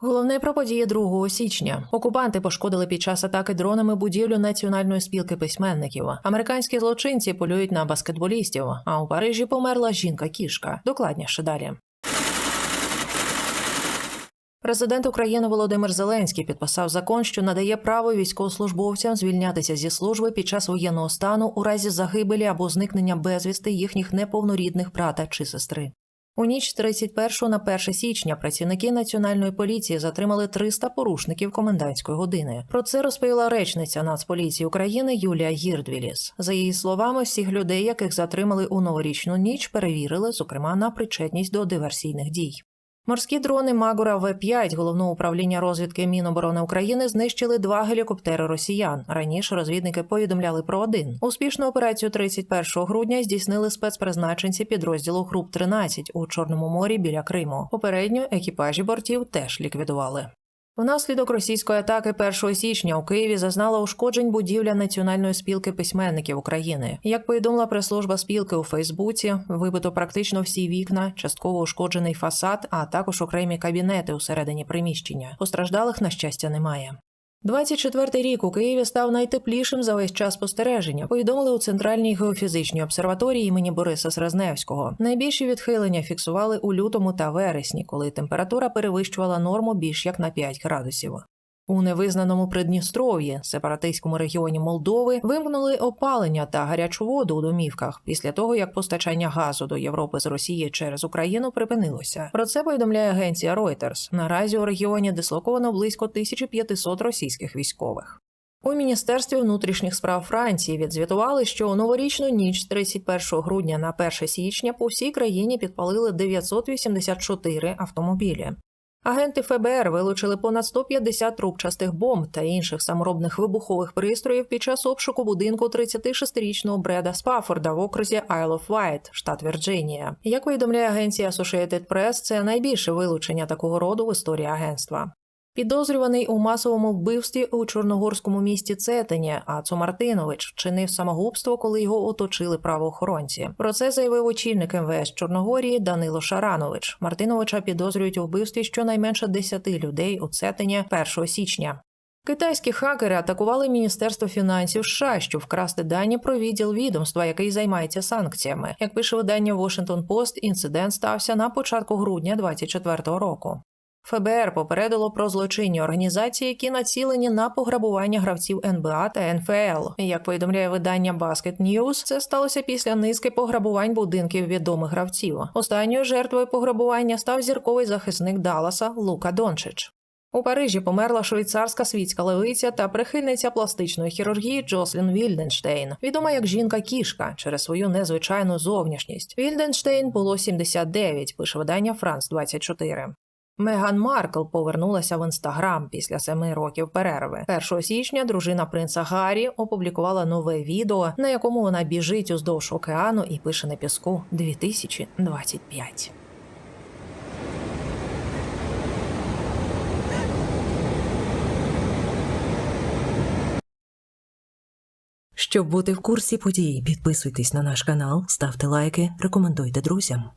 Головне про події 2 січня. Окупанти пошкодили під час атаки дронами будівлю Національної спілки письменників. Американські злочинці полюють на баскетболістів. А у Парижі померла жінка-кішка. Докладніше далі. Президент України Володимир Зеленський підписав закон, що надає право військовослужбовцям звільнятися зі служби під час воєнного стану у разі загибелі або зникнення безвісти їхніх неповнорідних брата чи сестри. У ніч з 31 на 1 січня працівники національної поліції затримали 300 порушників комендантської години. Про це розповіла речниця Нацполіції України Юлія Гірдвіліс. За її словами, всіх людей, яких затримали у новорічну ніч, перевірили, зокрема на причетність до диверсійних дій. Морські дрони Магура В-5 головного управління розвідки Міноборони України знищили два гелікоптери росіян. Раніше розвідники повідомляли про один. Успішну операцію 31 грудня здійснили спецпризначенці підрозділу груп 13 у Чорному морі біля Криму. Попередньо екіпажі бортів теж ліквідували. Внаслідок російської атаки 1 січня у Києві зазнала ушкоджень будівля Національної спілки письменників України. Як повідомила прес-служба спілки у Фейсбуці, вибито практично всі вікна, частково ушкоджений фасад, а також окремі кабінети усередині приміщення. Постраждалих на щастя немає. 24-й рік у Києві став найтеплішим за весь час спостереження. Повідомили у центральній геофізичній обсерваторії імені Бориса Сразневського. Найбільші відхилення фіксували у лютому та вересні, коли температура перевищувала норму більш як на 5 градусів. У невизнаному Придністров'ї, сепаратистському регіоні Молдови, вимкнули опалення та гарячу воду у домівках після того, як постачання газу до Європи з Росії через Україну припинилося. Про це повідомляє агенція Reuters. Наразі у регіоні дислоковано близько 1500 російських військових. У міністерстві внутрішніх справ Франції відзвітували, що у новорічну ніч з 31 грудня на 1 січня по всій країні підпалили 984 автомобілі. Агенти ФБР вилучили понад 150 трубчастих бомб та інших саморобних вибухових пристроїв під час обшуку будинку 36-річного Бреда Спафорда в окрузі Isle of Wight, штат Вірджинія. Як повідомляє агенція Associated Press, це найбільше вилучення такого роду в історії агентства. Підозрюваний у масовому вбивстві у чорногорському місті Цетені, Ацу Мартинович вчинив самогубство, коли його оточили правоохоронці. Про це заявив очільник МВС Чорногорії Данило Шаранович. Мартиновича підозрюють у вбивстві щонайменше 10 людей у Цетені 1 січня. Китайські хакери атакували Міністерство фінансів США, щоб вкрасти дані про відділ відомства, який займається санкціями. Як пише видання Washington Post, інцидент стався на початку грудня 2024 року. ФБР попередило про злочинні організації, які націлені на пограбування гравців НБА та НФЛ. Як повідомляє видання Basket News, це сталося після низки пограбувань будинків відомих гравців. Останньою жертвою пограбування став зірковий захисник Далласа Лука Дончич. У Парижі померла швейцарська світська левиця та прихильниця пластичної хірургії Джослін Вільденштейн, відома як жінка-кішка через свою незвичайну зовнішність. Вільденштейн було 79, пише видання Франс 24. Меган Маркл повернулася в інстаграм після семи років перерви. 1 січня дружина принца Гаррі опублікувала нове відео, на якому вона біжить уздовж океану і пише на піску 2025. Щоб бути в курсі подій, підписуйтесь на наш канал, ставте лайки, рекомендуйте друзям.